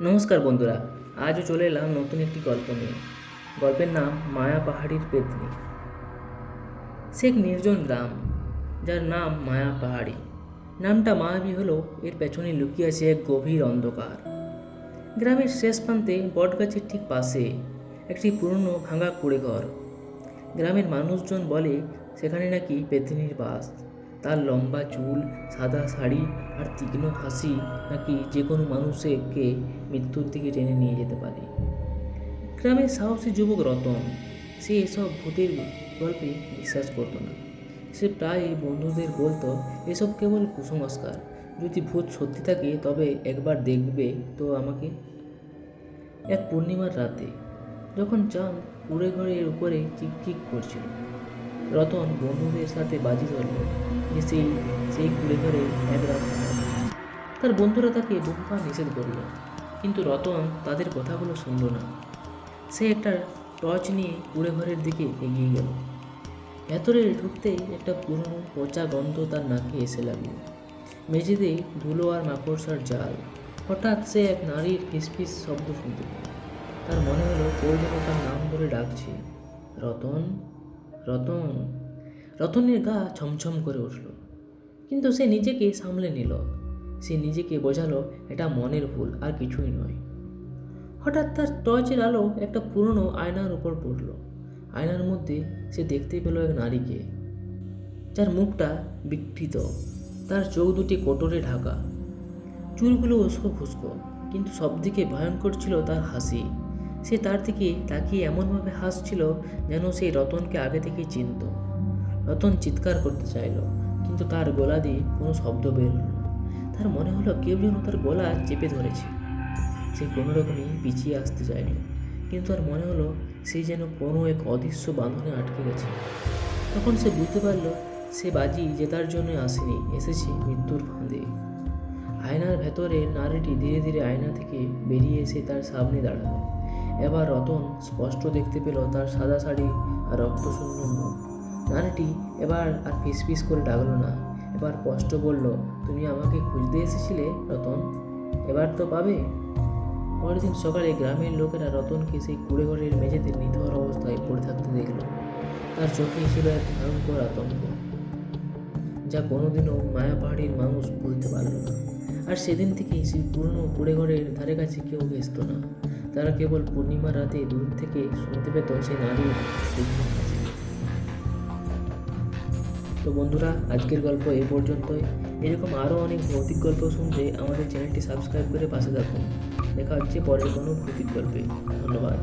নমস্কার বন্ধুরা, আজও চলে এলাম নতুন একটি গল্প নিয়ে। গল্পের নাম মায়া পাহাড়ির পেতনি। সে এক নির্জন গ্রাম যার নাম মায়া পাহাড়ি। নামটা মায়াবী হলো এর পেছনে লুকিয়ে আছে এক গভীর অন্ধকার। গ্রামের শেষ প্রান্তে বটগাছের ঠিক পাশে একটি পুরনো ভাঙা কুড়ে ঘর গ্রামের মানুষজন বলে সেখানে নাকি পেতনির বাস। তার লম্বা চুল, সাদা শাড়ি আর তীক্ষ্ণ হাসি নাকি যে কোনো মানুষকে মৃত্যুর দিকে টেনে নিয়ে যেতে পারে। গ্রামের সাহসী যুবক রতন, সে এসব ভূতের গল্পে বিশ্বাস করতো না। সে প্রায় বন্ধুদের বলতো, এসব কেবল কুসংস্কার। যদি ভূত সত্যি থাকে, তবে একবার দেখবে তো আমাকে। এক পূর্ণিমার রাতে, যখন চাঁদ কুড়ে ঘরের উপরে চিকচিক করছিল রতন বন্ধুদের সাথে বাজি ধরল। যে সেই কুড়ে ঘরে এক রাত তার বন্ধুরা তাকে বহুবার নিষেধ করল। কিন্তু রতন তাদের কথাগুলো শুনল না। সে একটা টর্চ নিয়ে কুড়ে ঘরের দিকে এগিয়ে গেল। ভেতরে ঢুকতেই একটা পুরনো পচা গন্ধ তার নাকে এসে লাগল। মেঝেতে ধুলো আর মাকড়সার জাল। হঠাৎ সে এক নারীর ফিসফিস শব্দ শুনতে তার মনে হলো কেউ যেন তার নাম ধরে ডাকছে। রতন? রতন, রতনের গা ছমছম করে উঠল। কিন্তু সে নিজেকে সামলে নিল। সে নিজেকে বোঝালো, এটা মনের ভুল, আর কিছুই নয়। হঠাৎ তার টর্চের আলো একটা পুরনো আয়নার উপর পড়ল। আয়নার মধ্যে সে দেখতে পেল এক নারীকে। যার মুখটা বিকৃত, তার চোখ দুটি কোটরে ঢাকা। চুলগুলো উস্কো খুস্কো কিন্তু সবদিকে ভয়ঙ্কর ছিল তার হাসি। সে তার দিকে তাকিয়ে এমনভাবে হাসছিল যেন সেই রতনকে আগে থেকেই চিনত। রতন চিৎকার করতে চাইল, কিন্তু তার গলা দিয়ে কোনো শব্দ বের হলো না। তার মনে হলো কেউ যেন তার গলা চেপে ধরেছে। সে কোনো রকমই পিছিয়ে আসতে চাইল কিন্তু তার মনে হলো সে যেন কোনো এক অদৃশ্য বাঁধনে আটকে গেছে। তখন সে বুঝতে পারল সে বাজি জেতার জন্য আসেনি, এসেছে মৃত্যুর ফাঁদে। আয়নার ভেতরে নারীটি ধীরে ধীরে আয়না থেকে বেরিয়ে এসে তার সামনে দাঁড়াল। এবার রতন স্পষ্ট দেখতে পেল তার সাদা শাড়ি আর রক্তশূন্য মুখ। নারীটি এবার আর ফিসফিস করে ডাকলো না। এবার স্পষ্ট বলল, তুমি আমাকে খুঁজতে এসেছিলে, রতন? এবার তো পাবে? পরের দিন সকালে গ্রামের লোকেরা রতনকে সেই কুড়ে ঘরের মেঝেতে নিথর অবস্থায় পড়ে থাকতে দেখল। তার চোখে ছিল এক ভয়ঙ্কর আতঙ্ক। যা কোনোদিনও মায়া পাহাড়ির মানুষ বলতে পারল না। আর সেদিন থেকেই সেই পুরনো কুড়ে ঘরের ধারে কাছে কেউ ঘেসত না। তারা কেবল পূর্ণিমা রাতে দূর থেকে শুনতে পেত সে নারী তো বন্ধুরা, আজকের গল্প এ পর্যন্তই। এরকম আরও অনেক ভৌতিক গল্প শুনতে আমাদের চ্যানেলটি সাবস্ক্রাইব করে পাশে থাকুন। দেখা হচ্ছে পরের কোনো ভৌতিক গল্পে। ধন্যবাদ।